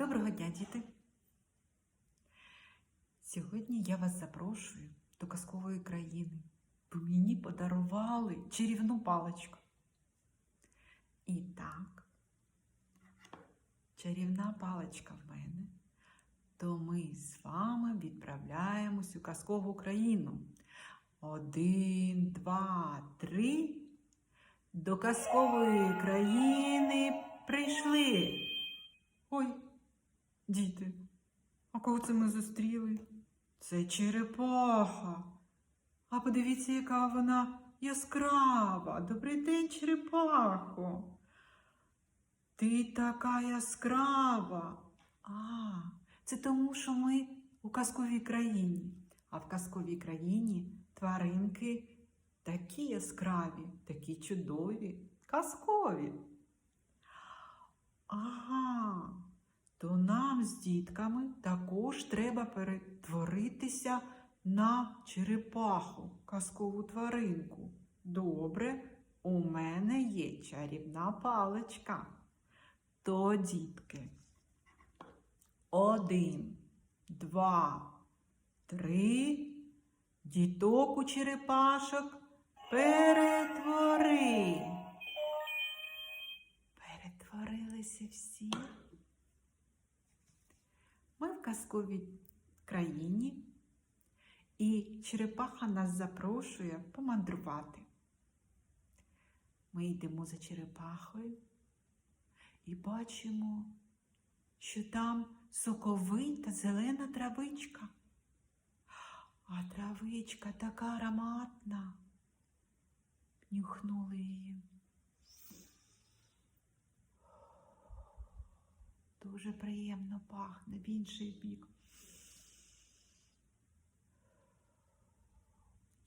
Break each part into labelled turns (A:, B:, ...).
A: Доброго дня, діти! Сьогодні я вас запрошую до казкової країни, бо мені подарували чарівну паличку. І так, чарівна паличка в мене, то ми з вами відправляємось у казкову країну. Один, два, три. До казкової країни прийшли. Ой, діти, а кого це ми зустріли? Це черепаха. А подивіться, яка вона яскрава. Добрий день, черепахо. Ти така яскрава. А, це тому, що ми у казковій країні. А в казковій країні тваринки такі яскраві, такі чудові, казкові. Ага, то нам з дітками також треба перетворитися на черепаху, казкову тваринку. Добре, у мене є чарівна паличка. То, дітки, один, два, три, діток у черепашок перетвори. Перетворилися всі. Казковій країні, і черепаха нас запрошує помандрувати. Ми йдемо за черепахою і бачимо, що там соковита зелена травичка. А травичка така ароматна. Нюхнули її. Дуже приємно пахне в інший бік.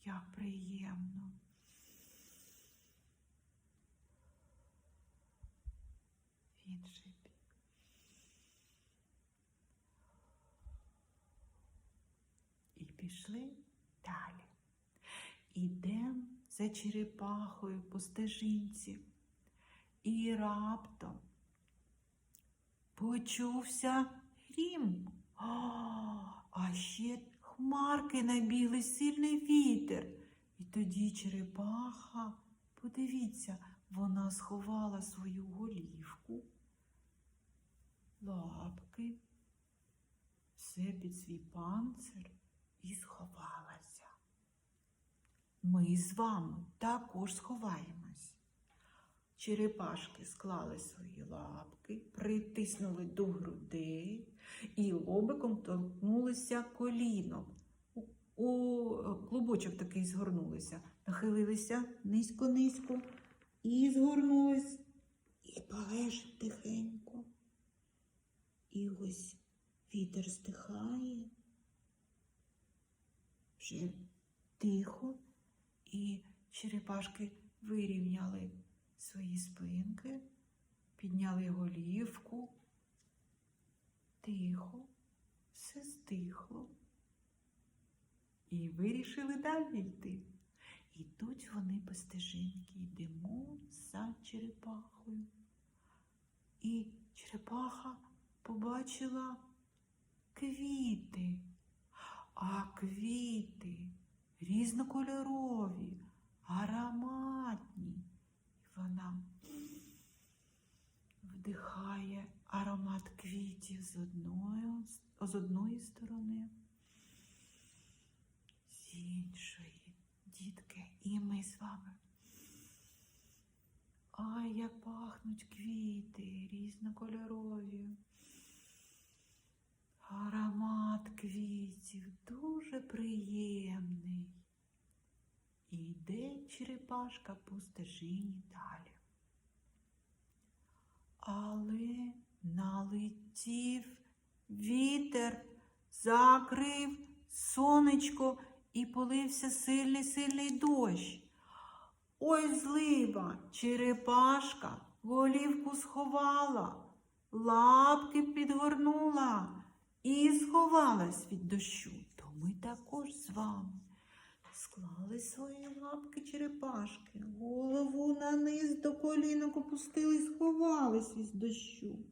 A: Як приємно. В інший бік. І пішли далі. Ідем за черепахою по стежинці. І раптом почувся грім. А, ще хмарки набігли сильний вітер. І тоді черепаха, подивіться, вона сховала свою голівку, лапки, все під свій панцир і сховалася. Ми з вами також сховаємось. Черепашки склали свої лапки, притиснули до грудей і лобиком торкнулися коліном. У, клубочок такий згорнулися, нахилилися низько-низько і згорнулись, і полежать тихенько. І ось вітер стихає, вже тихо, і черепашки вирівняли свої спинки, підняли голівку. Тихо, все стихло. І вирішили далі йти. Ідуть вони по стежинки, йдемо за черепахою. І черепаха побачила квіти, а квіти різнокольорові, ароматні. Вона вдихає аромат квітів з одної, з одної сторони, з іншої, дітки, і ми з вами. Ай, як пахнуть квіти різнокольорові. Аромат квітів дуже приємний. І йде черепашка по стежині далі. Але налетів вітер, закрив сонечко і полився сильний сильний дощ. Ой, злива, черепашка голівку сховала, лапки підгорнула і сховалась від дощу. То ми також з вами склали свої лапки черепашки, голову на низ до колінок опустили сховались від дощу.